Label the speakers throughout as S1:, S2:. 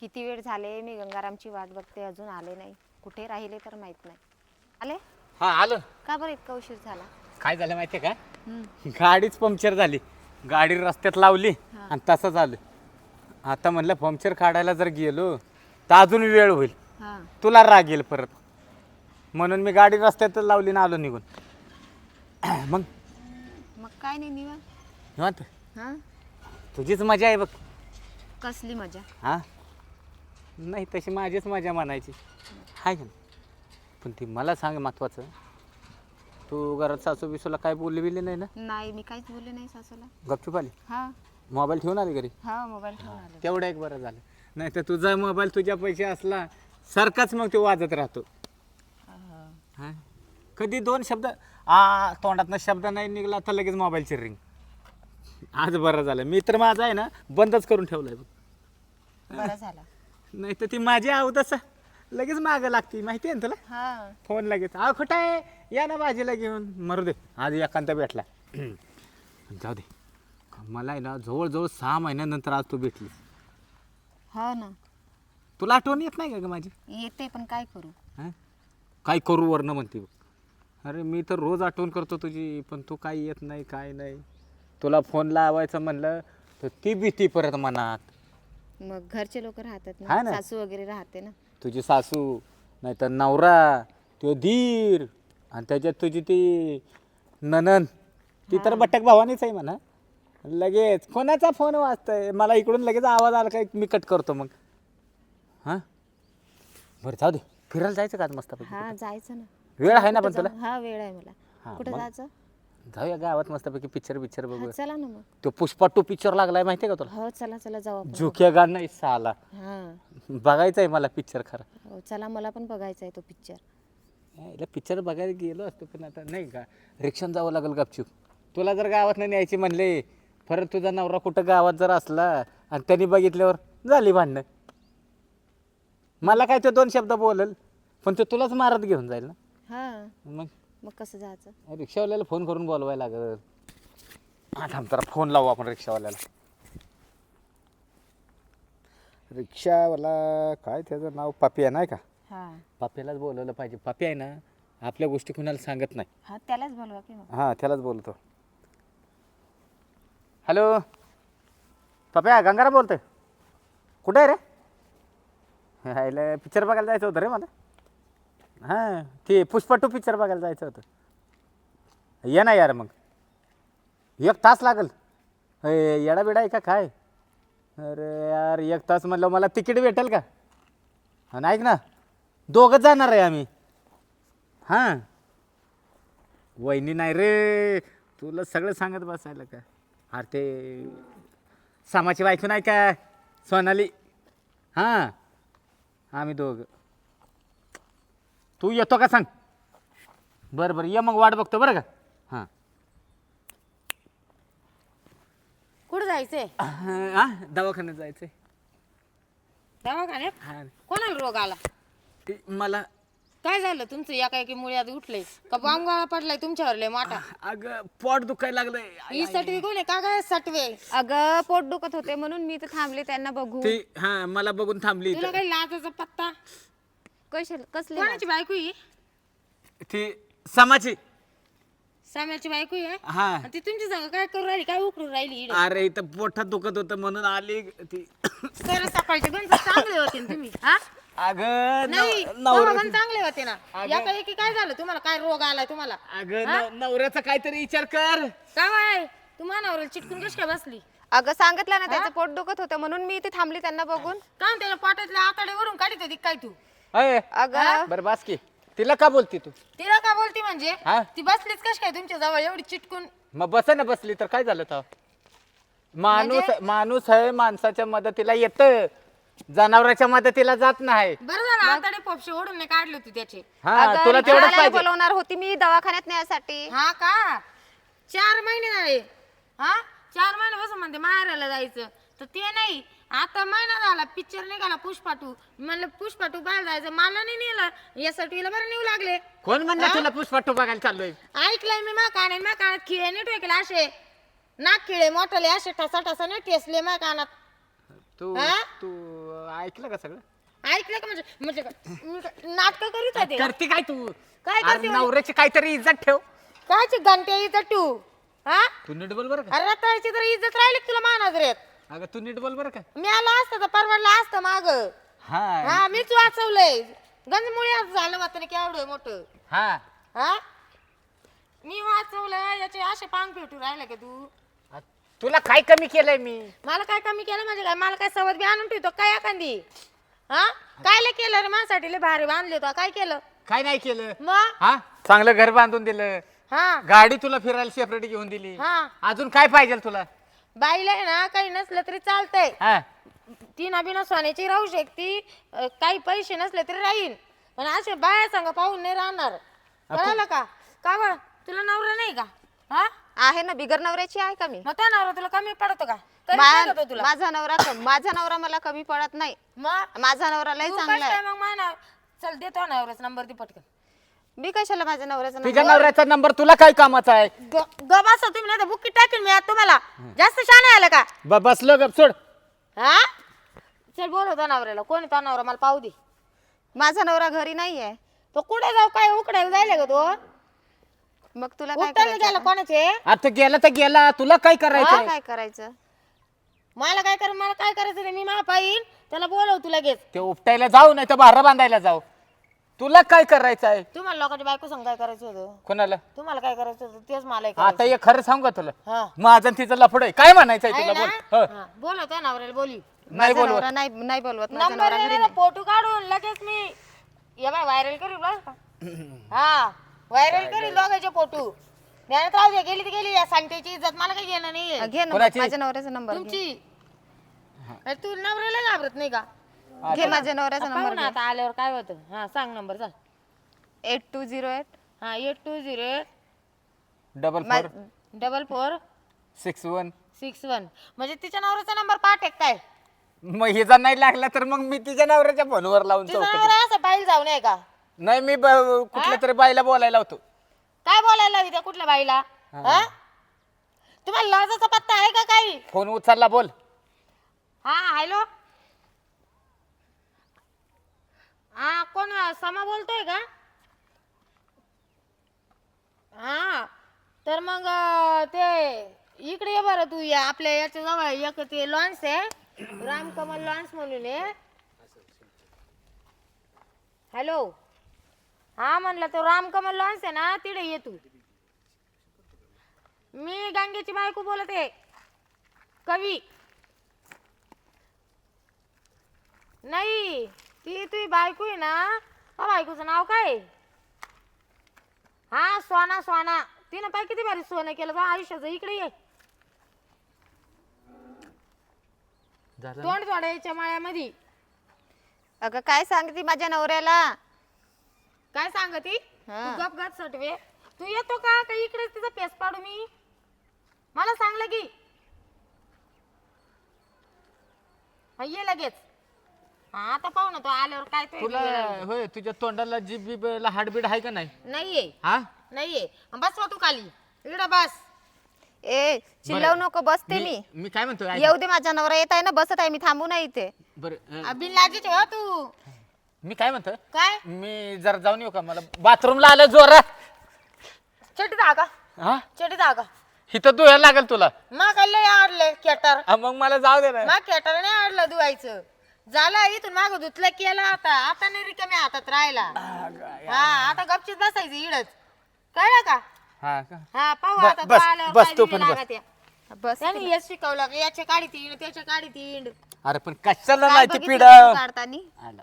S1: किती वेळ झाले? मी गंगारामची वाट बघते अजून आले नाही. कुठे राहिले तर माहीत नाही. आले?
S2: हा आलो.
S1: का बरं इतका उशीर झाला?
S2: काय झालं माहितीये का?
S1: हम्म.
S2: गाडीच पंक्चर झाली. गाडी रस्त्यात लावली. आणि तसंच आलं. आता म्हणलं पंक्चर काढायला जर गेलो तर अजून वेळ होईल.
S1: हा.
S2: तुला राग येईल परत. म्हणून मी गाडी रस्त्यातच लावली ना आलो निघून. मग?
S1: मग काय नाही निवा
S2: निवांत?
S1: हा?
S2: तुझीच मजा आहे बघ.
S1: कसली मजा?
S2: हा? नाही तशी माझीच मजा म्हणायची. हाय का नाही? पण ती मला सांग महत्वाचं. तू घरात सासू बिसूला काय बोलली बिली नाही ना?
S1: नाही मी काहीच बोलले नाही सासूला.
S2: गपचूप आली?
S1: हा.
S2: मोबाईल ठेवून आली घरी?
S1: हा मोबाईल ठेवून आले.
S2: तेवढं एक बरं झालं. नाही तर तुझा मोबाईल तुझ्या पैसे असला सारखाच मग तो वाजत राहतो.
S1: हा?
S2: कधी दोन शब्द आ तोंडातनं शब्द नाही निघला तर लगेच मोबाईलची रिंग. आज बरं झालं. मी तर माझा आहे ना बंदच करून ठेवलाय बघ.
S1: बरं झालं.
S2: नाही तर ती माझी आहोत असं लगेच मागं लागते. माहिती आहे ना तुला?
S1: हा.
S2: फोन लगेच. अहो कुठं आहे. या ना भाजीला घेऊन. मरू दे. आज एकांत भेटला. जाऊ दे. मला आहे ना जवळजवळ सहा महिन्यानंतर आज तू भेटलीस.
S1: हो ना.
S2: तुला आठवण येत नाही का ग माझी?
S1: येते पण काय करू?
S2: हं? काय करू वरनं म्हणते बघ. अरे मी तर रोज आठवण करतो तुझी पण तू काही येत नाही काय नाही. तुला फोन लावायचं म्हणलं तर ती भीती परत मनात.
S1: मग घरचे लोक राहतात
S2: हा
S1: ना. सासू वगैरे राहते ना.
S2: तुझी सासू नाहीतर नवरा तो धीर आणि त्याच्यात तुझी ती ननन ती तर बटक भावानीच आहे म्हणा. लगेच कोणाचा फोन वाजतोय? मला इकडून लगेच आवाज आला काय? मी कट करतो मग. हां? बरं जाऊ दे. फिरायला जायचं का आज मस्त
S1: हा जायचं ना.
S2: वेळ आहे ना पण
S1: कुठं
S2: तुला?
S1: हा वेळ आहे मला.
S2: हा,
S1: कुठं
S2: मग?
S1: जायचं?
S2: जाऊया गावात मस्तपैकी पिक्चर पिक्चर बघू
S1: चला ना मग.
S2: तो पुष्पा टू पिक्चर लागलाय माहितीये का तुला?
S1: हो चला चला जाऊ आपण.
S2: झुक्या गाणं नाही साला.
S1: हा.
S2: बघायचं आहे मला पिक्चर खरा.
S1: हो चला मला पण बघायचा आहे तो पिक्चर
S2: पिक्चर बघायला गेलो असतो पण आता नाही का? रिक्षाने जावं लागेल गपचूप. तुला जर गावात नाही न्यायची म्हणले परत तुझा नवरा कुठं गावात जर असला आणि त्यांनी बघितल्यावर झाली भांडणं. मला काय तो दोन शब्द बोलल पण तो तुलाच मारत घेऊन जाईल ना?
S1: हा.
S2: मग?
S1: मग कसं जायचं?
S2: रिक्षावाल्याला फोन करून बोलवायला लागल. हा थांब जरा फोन लावू आपण रिक्षावाल्याला. रिक्षावाला काय त्याचं नाव? पापिया नाही का?
S1: हा.
S2: पाप्यालाच बोलवलं पाहिजे. पापी आहे ना आपल्या गोष्टी कुणाला सांगत नाही.
S1: हा त्यालाच बोलवा की मग.
S2: हां त्यालाच बोलतो हॅलो? पप्या गंगाराम बोलतोय. कुठे आहे रे? हायला पिक्चर बघायला जायचं होतं रे मला. हां ते पुष्पा टू पिक्चर बघायला जायचं होतं. ये ना यार मग. एक तास लागल. येडा बिडा आहे का काय? अरे यार एक तास म्हणलं मला तिकीट भेटेल का? आणि ऐक ना दोघंच जाणार आहे आम्ही. हां. वहिनी नाही रे तुला सगळं सांगत बसायला का? अरे ते सामाची बायको नाही का? सोनाली. हां आम्ही दोघं. तू येतो का सांग? बरं बरं. ये मग वाट बघतो बरं का. हां.
S3: कुठं जायचंय?
S2: हां दवाखान्यात जायचं
S3: दवाखान्यात?
S2: हां.
S3: कोणाला रोग आला?
S2: ते मला.
S3: काय झालं तुमचं? एका एकी मुळ्यात उठलंय. का बांगवाळा पडलाय तुमच्यावर लय मोठा?
S2: अगं पोट दुखायला लागलंय.
S3: ही सटवी कोण आहे? का काय सटवे
S1: अगं पोट दुखत होते म्हणून मी तर थांबले त्यांना बघू.
S2: ते हां मला बघून थांबली
S3: तुला काही लाजाचा पत्ता?
S1: कशाला? कसले
S3: कोणाची बायको ही?
S2: ती समाची.
S3: साम्याची बायको आहे
S2: हां?
S3: आणि ती तुमची संग काय करू राहिली काय उकरून राहिली इकडे
S2: अरे इथं पोटात दुखत होतं म्हणून आली ती.
S3: सर सकाळचे गंज चांगले होते ना तुम्ही हा?
S2: अगं
S3: नाही
S2: नव- नवरा
S3: गंज चांगले होते ना. एका एकी काय झालं? तुम्हाला काय रोग आलाय तुम्हाला?
S2: अगं नव- नवऱ्याचा काहीतरी विचार कर.
S3: काय तुम्हाला नवऱ्याला चिटकून कशी काय बसली?
S1: अगं सांगितलं ना त्याचं पोट दुखत होतं म्हणून मी इथे थांबली त्यांना बघून.
S3: का त्याला पोटातल्या आताडे वरून काढत होती काय तू?
S2: अय
S1: अगं.
S2: बरं बास की. तिला का बोलती तू?
S3: तिला का बोलती म्हणजे?
S2: हा?
S3: ती बसलीच कशी काय तुमच्या जवळ एवढी चिटकून?
S2: मग बस ना बसली तर काय झालं तर? माणूस
S3: म्हणजे?
S2: माणूस आहे माणसाच्या मदतीला येत जनावराच्या मदतीला जात नाही.
S3: बरं झालं आताडे पोपशे ओढून नाही काढले होते त्याचे.
S2: हा
S1: अगं,
S2: तुला तेवढंच
S1: रिक्षावाल्याला
S2: पाहिजे.
S1: बोलवणार होती मी दवाखान्यात नेण्यासाठी
S3: हा का? चार महिने झाले. हा? चार महिन्यापासून म्हणते माहेराला जायचं. तर ते नाही. आता महिना झाला पिक्चर निघाला पुष्पा टू म्हणलं पुष्पा टू बाहेर जायचं मला नाही नेलं यासाठी बरं नेऊ लागले.
S2: कोण म्हणलं तुला पुष्पट्टू बघायला चाललोय?
S3: ऐकलंय मी मा काने मा कानात खिळे नाही ठेकले असे. नाक खिळे मोठले असे ठसा ठसा नाही ठेसले मा कानात
S2: तू
S3: हा?
S2: तू ऐकलं का सगळं?
S3: ऐकलं का म्हणजे? म्हणजे नाटक करीत होते. का?
S2: करते काय तू?
S3: काय
S2: अरे
S3: करते म्हणजे?
S2: नवऱ्याची काहीतरी इज्जत ठेव.
S3: कायची घंटे इज्जत तू हा?
S2: तू नीट बोल बरं का.
S3: अरे रताळ्याची तर इज्जत राहिली का तुला महानजरेत
S2: अगं तू नीट बोल बरं का.
S3: मी आलो असतं तर परवडलं असतं माग.
S2: हा
S3: हा मीच वाचवलंय. गंजमुळे झालं होतं केवढं मोठं.
S2: हा.
S3: हा? मी वाचवलं याचे असे पांग भेटू राहिले का तू?
S2: तुला काय कमी केलंय मी?
S3: मला काय कमी केलं म्हणजे काय? मला काय सवत बी आणून ठेवतो काय एखादी? हा? काय लय केलं रे माझ्यासाठी? लय भारी बांधले तो काय केलं?
S2: काय नाही केलं.
S3: मग?
S2: हा? चांगलं घर बांधून दिलं.
S3: हा.
S2: गाडी तुला फिरायला सेपरेट घेऊन दिली.
S3: हा.
S2: अजून काय पाहिजे तुला?
S3: बाईला आहे ना काही नसलं तरी चालतंय.
S2: हा.
S3: ती ना बिना सोन्याची राहू शकते अं, काही पैसे नसले तरी राहील पण असे बाया सांगा पाहून नाही राहणार. कळालं का? का बरं? तुला नवरा नाही का? हा?
S1: आहे ना बिगर नवऱ्याची आहे का मी
S3: मग त्या नवरा तुला कमी पडतो का? तो तुला?
S1: माझा नवरा माझा नवरा मला कमी पडत नाही.
S3: मग?
S1: माझा नवरा लय
S3: तू
S1: चांगला आहे.
S3: मग चल देतो नवऱ्याचा नंबर दे पटकन.
S1: मी कशाला माझ्या नवऱ्याचा
S2: तुझ्या
S1: नंबर
S2: नवऱ्याचा नंबर तुला काय कामाचा आहे?
S3: ग बसा तुम्ही नाही तर बुक्की टाकेल मी आता तुम्हाला. जास्त छान आलं का?
S2: ब- बसलो गप सोड.
S3: हा? चल बोलवतो नवऱ्याला. कोणी तो नवरा? मला पाहू दे.
S1: माझा नवरा घरी नाहीये.
S3: तो कुठे जाऊ? काय उकडायला जायला का तो?
S1: मग तुला काय करायचं?
S3: गेला? कोणाचे?
S2: आता गेला तर गेला. तुला काय
S1: तुला
S2: करायचं
S1: काय करायचं?
S3: मला काय कर मला काय करायचं ते मी मा पाहिन त्याला बोलव तू लगेच
S2: ते उपटायला जाऊ नाही तर भारा बांधायला जाऊ. तुला काय करायचं आहे?
S3: तुम्हाला लोकांच्या बायको संग काय करायचं होतं?
S2: कोणाला?
S3: तुम्हाला काय करायचं होतं? तेच मला
S2: आता हे खरं सांगू का तुला?
S3: हा.
S2: माझं आणि तिचं लफड आहे. काय म्हणायचंय
S3: आहे
S2: तुला?
S3: ना?
S2: बोल हो.
S3: हा, बोलवतो नवऱ्याला बोली.
S2: नाही
S1: माझा
S2: बोलवत.
S1: नवरा नाही नाही बोलवत माझा
S3: नंबर
S1: नवरा घरी
S3: ना, फोटो काढून लगेच मी. ये बाय व्हायरल करू बरं का? हा. व्हायरल करी दोघांचे फोटो. ज्ञानात राहू दे गेली तर गेली. या सांगतेची इज्जत मला काही घेणं
S1: नाही.
S3: नाहीये
S1: घे ना
S2: कोणाची?
S1: माझ्या नवऱ्याचा नंबर घे.
S3: तुमची. अरे तू नवऱ्याला घाबरत नाही का?
S1: घे माझ्या नवऱ्याचा
S3: पाहू
S1: नंबर
S3: ना आता आल्यावर काय होतं. हा सांग नंबर सांग.
S1: Eight two zero eight.
S3: हा eight two zero
S2: double four.
S3: Double four.
S2: Six one.
S3: Six one. म्हणजे तिच्या नवऱ्याचा नंबर पाठ आहे काय?
S2: मग हिचा नाही लागला तर मग मी तिच्या नवऱ्याच्या फोनवर लावून
S3: तिचा
S2: चौकशी
S3: नवरा असं पाहिजे जाऊ नये का?
S2: नाही मी ब- कुठल्या तरी बाईला बोलायला होतो.
S3: काय बोलायला हवी त्या कुठल्या बाईला? हा? तुम्हाला लाजाचा पत्ता आहे का काही?
S2: फोन उचलला बोल.
S3: हा हॅलो? हा कोण समा बोलतोय का? हा तर मग ते इकडे ये बरं तू या आपल्या याच्या जवळ एक ते लॉन्स आहे. रामकमल लॉन्स म्हणून आहे हॅलो. हा म्हणलं तो रामकमल लॉन्स आहे ना तिकडे ये तू. मी गांगेची बायको बोलत आहे. कवी. नाही. ती तुझी बायको आहे ना हा बायकोचं नाव काय आहे? हा सोना सोना तिनं पाय किती भारी सोनं केलं बा आयुष्याचं इकडे ये. तोंड सोडायच्या माळ्यामध्ये.
S1: अगं काय सांगते माझ्या नवऱ्याला?
S3: काय सांगती?
S1: हा.
S3: तू गप गप सटवे. तू येतो का? का इकडे तिचा पेस पाडू मी? मला सांगलं की हा, ये लगेच. हा आता पाहू ना तो आल्यावर काय ते
S2: तुला होय तुझ्या तोंडाला जीभ बीब हाडबीड आहे का नाही?
S3: नाहीये.
S2: हा?
S3: नाहीये. बस तू खाली. इकडं बस.
S1: ए चिल्लव नको बसते मी
S2: मी. काय म्हणतो ऐक.
S1: येऊ दे माझा नवरा येत आहे ना बसत आहे मी थांबू नाही इथे.
S2: बरं अं,
S3: बिन लाजीच हो तू.
S2: मी काय म्हणतो
S3: काय?
S2: मी जरा जाऊन येऊ का? मला बाथरूमला आलं जोरात.
S3: चटी धागा
S2: हा?
S3: चटी धागा
S2: इथं धुवायला लागेल तुला.
S3: मा काय लय आवडले केटर.
S2: मग मला जाऊ दे ना.
S3: मा केटर नाही आवडलं धुवायचं. झालं इथून माग धुतलं केलं आता. आता नाही रिकाम्या हातात राहिला हा आता गपचीत बसायचं इडच. कळलं का?
S2: हा का?
S3: हा पाहू आता
S2: बस,
S3: आल्यावर
S2: बस
S3: काय
S2: तू
S3: दिवे
S2: पण बस.
S3: लागत या.
S1: बस
S3: त्याने हेच शिकवलं की याच्या काढी तीन त्याच्या काढी तीन.
S2: अरे पण कशाला
S1: काय
S2: नाही ती
S1: बघितलं
S2: पिढा?
S1: तू काढतानी.
S2: आला.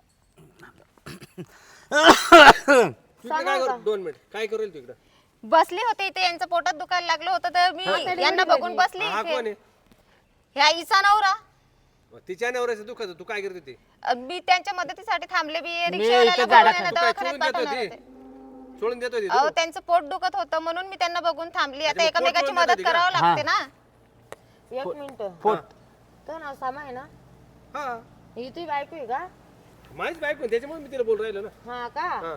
S4: काय करू? दोन मिनिट. काय करेल तिकडं
S1: बसले होते इथे यांचं पोटात दुखायला लागलं होतं तर मी यांना बघून बसली
S4: हा
S1: इथे.
S4: कोण आहे?
S1: ह्या इसा नवरा.
S4: मग तिच्या नवऱ्याचं दुखाचं तू काय करते ते
S1: अ, मी त्यांच्या मदतीसाठी थांबले. मी
S2: इथे
S1: रिक्षावाल्याला
S2: झाडाखाली.
S1: बोलवलं,
S4: तू काय
S1: दवाखान्यात
S4: सोडून देतो
S1: होते.
S4: सोडून देतो ती?
S1: अहो त्यांचं पोट दुखत होतं म्हणून मी त्यांना बघून थांबली. आता
S4: मग पोट
S1: एकामेकाची मदत करावं लागते ना.
S3: एक मिनिट.
S2: पोट.
S3: तो नाव सामा आहे ना?
S4: हा.
S3: ही तुझी बायको आहे का?
S4: माझीच बायको आहे, त्याच्यामुळे मी तिला बोल राहिलो ना.
S3: हा का?
S4: हा.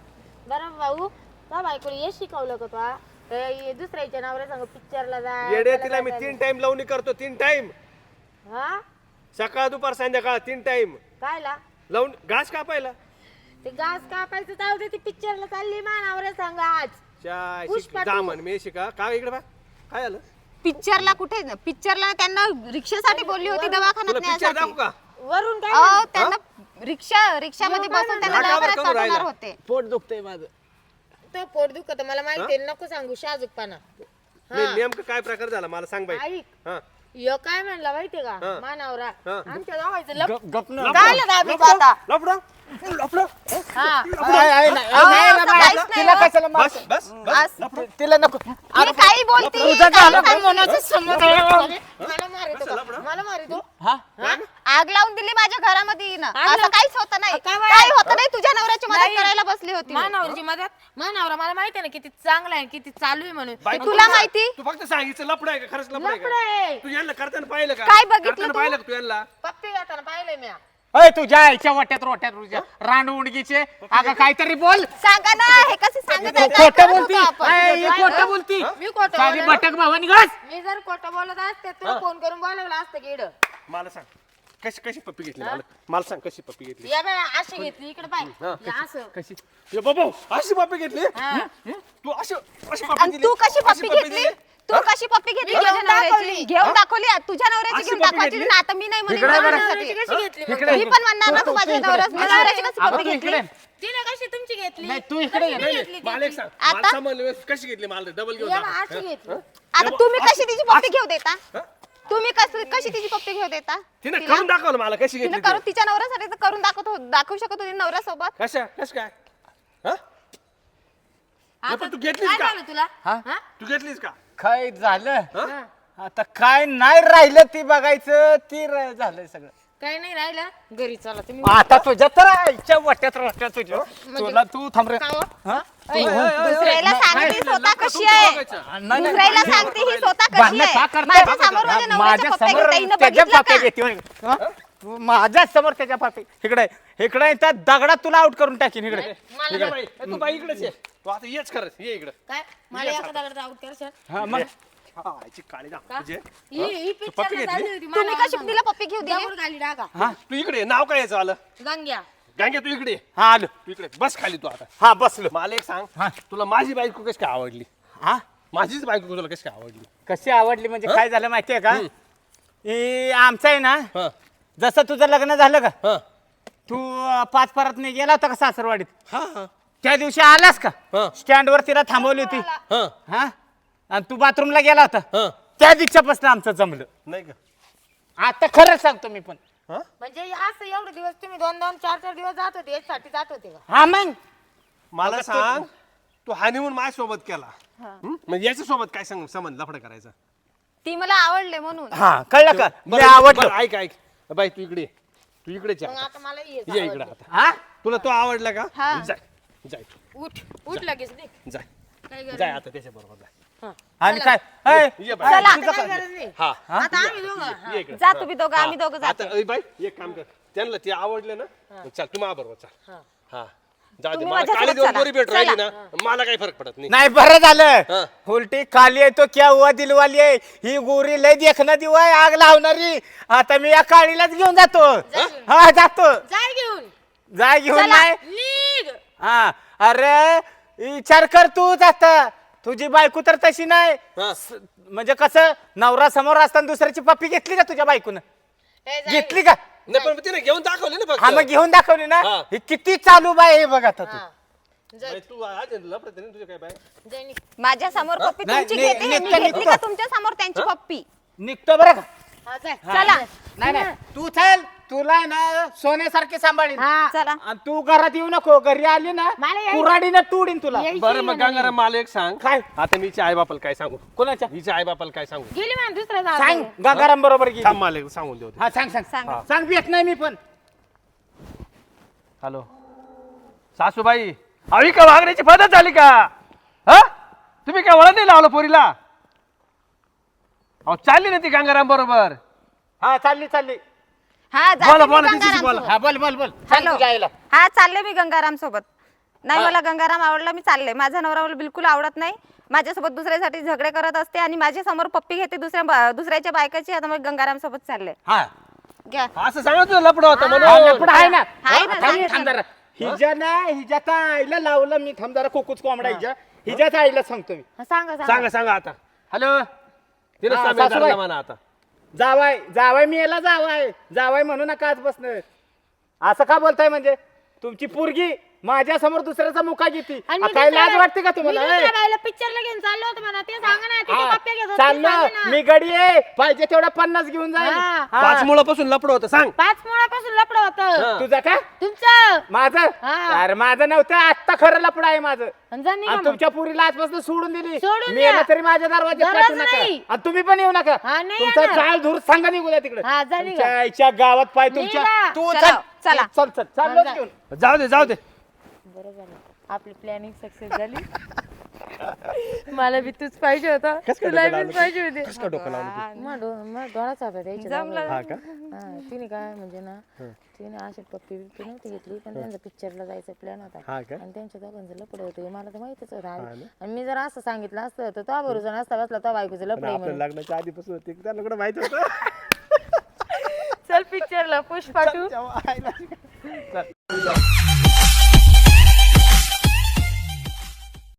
S3: बरं भाऊ त्या बायकोला हे शिकवलं का तुला हे? दुसऱ्याच्या नवऱ्या सांग पिक्चरला जा
S4: येडे
S3: त्याला
S4: तिला मी. तीन टाइम लावणी करतो तीन टाइम
S3: हा?
S4: सकाळ दुपार संध्याकाळ तीन टाइम
S3: कायला?
S4: लावून घास कापायला.
S3: ते घास कापायचं जाऊ दे ती पिक्चरला चालली मानावर सांगा आज.
S4: चाय
S3: पुष्पा
S4: मी शिका काय इकडे बा काय आलं?
S1: पिक्चरला कुठे पिक्चरला त्यांना रिक्षासाठी बोलली होती दवाखान्यात
S4: तुला पिक्चर दाखवू
S1: न्यायसाठी
S4: का?
S3: वरून काय
S1: अहो त्यांना रिक्षा रिक्षामध्ये बसून त्यांना
S4: हा, का बरं
S1: दवाखान्यात
S4: करून
S1: पाठवणार
S4: राहिला?
S1: होते.
S2: पोट दुखतंय माझं.
S3: तो पोट दुखत मला माहिती आहे नको सांगू शाजूकपणा.
S4: नाही, नेमकं काय प्रकार झाला मला सांग बाई.
S3: ऐक.
S4: हा.
S3: यो काय म्हणला माहितीये का?
S4: हा.
S3: मानावरा.
S4: हा.
S3: आमच्या दोघांचं लप
S2: गप- गप ना.
S3: झालं दाबीचं आता
S4: लपडा. लपडा?
S3: हा.
S2: आहे, आहे, नाही,
S1: अहो,
S2: नाही,
S1: असं
S2: नाही,
S1: काहीच
S2: नाही,
S1: नाही
S2: तिला
S1: हो.
S2: कशाला
S4: बस
S2: मारतो?
S4: बस. बस
S1: आज-
S2: तिला नको.
S1: मी काही बोलते
S2: झालं?
S3: मला मारितो. का? मला मारितो.
S2: हा?
S1: आग लावून दिली माझ्या घरामध्ये हिनं.
S3: आग
S1: असं
S3: लावून-
S1: काहीच होत नाही
S3: काय बाई?
S1: काही होत नाही तुझ्या नवऱ्याची मदत
S3: नाही.
S1: करायला बसली होती मी.
S3: मानावरची मदत मानावरा मला माहिती आहे ना किती चांगला आहे किती चालू आहे म्हणून
S4: बाई,
S1: ते तुला माहिती?
S4: तू फक्त सांगितलं लपडा आहे का खरंच लपडा
S3: लफडं आहे.
S4: का तू यांना करताना पाहिलं का
S1: काय बघितलं
S4: करताना
S1: तू?
S4: पाहिलं का तू यांना
S3: पप्पी घेताना पाहिलंय मी
S2: अय तुझ्या आईच्या वाट्यात रोट्यात तुझ्या रांड उडगीचे अगं काहीतरी बोल
S1: सांगा ना हे कसे सांगत आहे? काय
S2: खोटं
S1: करत
S2: बोलती
S1: होतो आपण?
S2: अय, ही खोटं बोलती
S3: मी खोटं
S2: साधी. बटक भावानी घास
S3: मी जर खोटं बोलत असते तुला फोन करून बोलवलं असतं की इकडं.
S4: मला सांग कशी कशी पप्पी घेतली? मला मला सांग कशी पप्पी घेतली?
S3: या बाय अशी घेतली इकडे पाय. या असं.
S2: कशी?
S4: ये बाबा अशी पप्पी घेतली?
S3: हा.
S4: तू अशी अशी पप्पी
S1: आणि
S4: दिली?
S1: तू कशी पप्पी घेतली? तू कशी पप्पी घेतली
S3: घेऊन? दाखवली.
S1: घेऊन दाखवली? तुझ्या नवऱ्याची
S4: अशी
S1: घेऊन
S4: पप्पी
S1: दाखवायची?
S4: घेतली?
S1: ना आता मी नाही म्हणेन
S2: इकडे
S1: माझ्या
S2: बरं.
S1: नवऱ्यासाठी.
S3: नवऱ्याची कशी घेतली. मग?
S2: इकडे.
S1: मी पण म्हणणार ना तू माझ्या नवऱ्याची नवऱ्याची कशी पप्पी
S2: तू
S1: घेतली?
S3: तिने कशी तुमची घेतली?
S2: नाही, तू इकडे ये.
S3: कशी
S4: नाही,
S3: घेतली
S4: नाही, मला एक सांग.
S1: आता?
S4: मला कशी घेतली? मला डबल घेऊन
S3: या
S4: दाखव.
S3: बा, अशी घेतली.
S1: आता तुम्ही कशी तिची पप्पी घेऊ देता? तुम्ही कशी कशी तिची पप्पी घेऊ देता
S4: तिने
S1: तिला-
S4: करून दाखवलं मला कशी
S1: तिने
S4: घेतली
S1: करून
S4: ती.
S1: तिच्या नवऱ्यासाठी तर करून दाखवत हो- दाखवू शकत होती नवऱ्यासोबत
S4: कशा कश काय हा? पण तू घेतलीस
S3: काय
S4: का?
S3: झालं तुला
S2: हा?
S3: हा?
S4: तू घेतलीस का
S2: काय झालं
S4: हा?
S2: आता काय नाही राहिलं ती बघायचं ती र- झालंय सगळं
S3: काय नाही राहिलं. घरी चला तुम्ही.
S2: आता तुझ्या तर आईच्या वाट्यात रोट्यात तुझ्या. तुला तू थांब रे.
S3: का हो? ऐ,
S1: दुसऱ्याला सांगते स्वतः कशी आहे?
S2: नाही, नाही.
S1: दुसऱ्याला सांगते ही स्वतः कशी
S2: भांडणं का
S1: आहे
S2: करते?
S1: माझ्यासमोर माझ्यासमोर
S2: त्याच्या
S1: बघितलं
S2: पाप्या
S1: का?
S2: घेते होय. हा? तू माझ्यासमोर त्याच्या इकडे इकडे त्या दगडात तुला आउट करून टाकीन इकडे.
S3: मला
S4: ए, तू बाई इकडेच ये. तू आता येच करत ये इकडे.
S3: काय? मला एका दगडात आउट करशाल
S2: हा, मग
S4: काळी? तुझे
S3: ही
S4: पप्पी
S3: पिक्चर
S4: घेतली?
S3: चालली होती
S1: तुम्ही
S3: मला
S1: कशी
S3: सांग.
S1: तिला पप्पी घेऊ दिली
S3: दगड खाली टाका
S4: तू इकडे ये. नाव काय याचं आलं?
S3: गंग्या.
S4: गांगे तू इकडे ये.
S2: हा आलो.
S4: तू इकडे बस खाली तू आता.
S2: हा बसलो.
S4: मला एक सांग
S2: हा.
S4: तुला माझी बायको कशी काय आवडली?
S2: हा?
S4: माझीच बायको तुला कशी काय आवडली?
S2: कशी आवडली म्हणजे काय झालं माहितीये का? ही आमचं आहे ना
S4: हा.
S2: जसं तुझं लग्न झालं का?
S4: हा.
S2: तू अं, पाच परत नाही गेला होता का सासरवाडीत?
S4: हा हा.
S2: त्या दिवशी आलास का?
S4: हा.
S2: स्टँडवर तिला थांबवली होती.
S4: हा.
S2: हा? आणि तू बाथरूमला गेला होता.
S4: हा.
S2: त्या दिवसापासून आमचं जमलं.
S4: नाही का?
S2: आता खरं सांगतो मी पण.
S4: हा?
S3: म्हणजे असं एवढे दिवस तुम्ही दोन दोन चार चार दिवस जात होते यासाठी जात होते का?
S2: हा मग.
S4: मला सांग तू हानिमून माझ्यासोबत केला. हं? मग याच्या सोबत काय सांग संबंध लफडा करायचा?
S1: ती मला आवडले म्हणून.
S2: हा कळलं का? मी
S4: बरं,
S2: आवडलं.
S4: बरं, ऐक ऐक. बाई तू इकडे ये. तू इकडेच ये
S3: मग
S4: आता.
S3: मला ये
S4: ये इकडे आता.
S2: हा?
S4: तुला तो आवडला का?
S1: हा.
S4: जाय जाय.
S3: उठ उठ लगेच नाही
S4: जाय. जाय आता त्याच्या बरोबर जाय.
S2: आणि काय? ऐ,
S4: ये बाई.
S1: चला
S3: आता काही गरज नाही
S4: हा.
S3: आता आम्ही दोघं. हा.
S4: ये इकडे
S1: जा तुम्ही दोघं आम्ही दोघं
S4: आता
S1: जातो.
S4: ऐ बाई एक काम कर. त्यांना ते आवडले ना चल तू
S3: हा.
S4: हा. जाऊ दे
S1: तुम्ही
S4: मला
S1: माझ्यासोबत
S4: काळी दोन
S1: चला.
S4: गोरी भेट राहिली
S1: चला.
S4: ना मला काही फरक पडत नाही.
S2: नाही बरं झालं.
S4: हा.
S2: उलटी काली आहे तो क्या हुआ दिलवाली आहे? ही गोरी लय देखणं दिवा आग लावणारी. आता मी या काळीलाच घेऊन जातो. हा जातो.
S3: जाय घेऊन.
S2: जाय घेऊन
S1: चला.
S2: नाही?
S3: निघ.
S2: हा. अरे विचार कर तूच आता. तुझी बायको तर तशी नाही.
S4: हा.
S2: स- म्हणजे कसं नवरा समोर असताना दुसऱ्याची पप्पी घेतली का तुझ्या बायकोनं?
S3: हे.
S2: घेतली का?
S4: नाही पण तिने घेऊन दाखवले ना
S2: हा मग
S4: फक्त
S2: घेऊन दाखवली ना?
S4: हा.
S2: ही किती चालू बाय हे बघ आता तू.
S3: हा. जाय
S4: बाई, तू आज लफडत नाही तुझ्या काय बाय
S3: जाय निघ.
S1: माझ्यासमोर पप्पी
S2: नाही,
S1: तुमची
S2: नाही,
S1: घेते.
S2: नाही,
S1: मी
S2: नाही,
S1: घेतली
S2: नाही.
S1: का तुमच्यासमोर त्यांची पप्पी?
S2: निघतो बरं का?
S3: हा.
S1: चला.
S2: नाही नाही. तू चल. तुला आहे ना सोन्यासारखे सांभाळीन.
S3: हा.
S1: चला.
S2: आणि तू घरात येऊ नको घरी आली ना
S3: मला यायचं.
S2: कुराडीनं तुडीन तुला.
S3: यायचं
S4: बरं मग
S3: नाही.
S4: गंगाराम मला एक सांग.
S2: काय?
S4: आता मी आई बापाला काय सांगू?
S2: कोणाच्या?
S4: हिच्या आई बापाला काय सांगू?
S3: गेली मान दुसऱ्या
S2: सांग. गंगाराम बरोबर गेली.
S4: थांब मला एक सांगून देऊ दे.
S2: हा सांग सांग.
S1: सांग.
S2: सांग सांग भेट नाही मी पण.
S4: हॅलो. सासूबाई अवी का वागण्याची पद्धत झाली का? हा? तुम्ही काय वळण नाही लावलं पोरीला? अहो चालली ना ती गंगाराम बरोबर.
S2: हा चालली चालली.
S1: हा
S4: बोला,
S1: जाते मी
S4: बोला, तिच्याशी
S1: गंगाराम
S4: बोला.
S1: सोबत.
S2: हा बोल बोल बोल. सांग
S1: हॅलो.
S2: तुझ्या आईला
S1: हा चालले मी गंगाराम सोबत. नाही मला गंगाराम आवडला मी चालले. माझा नवरा मला बिलकुल आवडत नाही. माझ्यासोबत दुसऱ्यासाठी झगडे करत असते आणि माझ्यासमोर पप्पी घेते दुसऱ्या बा- दुसऱ्याच्या बायकाची आता मग गंगाराम सोबत चालले.
S2: हा.
S1: घ्या.
S4: असं सांगा लपड होतं
S2: हा,
S4: म्हणून.
S2: लफडं आहे ना.
S1: आहे ना,
S2: हा, थांब,
S1: सांगितलं.
S2: थांब जरा. हिच्या ना हिच्याच्या आईला लावलं मी. थांब जरा कोकूच कोंबडा हिच्या हिच्याच आईला सांगतो मी.
S1: हा, सांगा सांगा.
S4: सांगा सांगा आता.
S2: हॅलो. हा.
S4: धरला म्हणा आता.
S2: जावाय जावाय मी याला जावाय. जावाय म्हणू नका आजपासून. असं का बोलताय म्हणजे? तुमची पोरगी माझ्यासमोर दुसऱ्याचा मुका घेते
S3: आणि मी
S2: काय
S3: दुसऱ्या
S2: लाज वाटते का तुम्हाला
S3: मी
S2: ए?
S3: दुसऱ्या बाईला पिक्चरला घेऊन चाललो होतो म्हणा ते सांगा ना तिथे
S2: हा,
S3: पप्प्या घेत होते, ते सांगा
S2: चाललं
S3: ना.
S2: मी गडी आहे पाहिजे तेवढा पन्नास घेऊन जाईल
S3: हा.
S2: हा.
S4: पाच मुळापासून लपड होतं सांग
S3: पाच मुळापासून लपड होत
S4: हा.
S2: तुझं का
S3: तुमचं
S2: माझं
S3: हा.
S2: अरे माझं नव्हतं आत्ता खरं लपड आहे माझं
S3: आणि जा निघा
S2: आणि
S3: मग.
S2: तुमच्या पुरीला आजपासून सोडून दिली
S3: सोडून
S2: मी
S3: द्या.
S2: याला तरी माझ्या दरवाज्यात
S3: गरज
S2: पाठवू नका
S3: नाही.
S2: आणि तुम्ही पण येऊ नका
S3: हा, नाही
S2: तुमचा
S3: येणार.
S2: जाळ धूर सांगा निघू द्या तिकडे
S3: हा, जा निघा.
S2: तुमच्या आईच्या गावात पाय तुमच्या
S3: निघा.
S2: तू
S1: चला,
S2: चल
S1: चला.
S2: चल चल चाललोच
S3: जा.
S2: घेऊन
S4: जाऊ दे जाऊ दे
S3: बरं झालं आपली प्लॅनिंग सक्सेस झाली. मला बी तूच पाहिजे होता. तुला बीच पाहिजे होती. मग डो- मग डोळाच होता त्याच्या
S1: जमलं.
S3: हा, तिने काय म्हणजे ना तिने अशी पप्पी बिप्पी नव्हती घेतली पण त्यांचा पिक्चरला जायचा प्लॅन होता. आणि त्यांच्या दोघांचं लपड होतं हे मला तर माहितच होतं आधी. आणि मी जर असं सांगितलं असतं तर तो बरोबर नसता बसला तो बायकोचं लपड आहे म्हणून.
S4: लग्नाच्या आधीपासून होती त्याला कुठं माहीत होतं?
S3: चल पिक्चरला पुष्पा टू
S4: चल.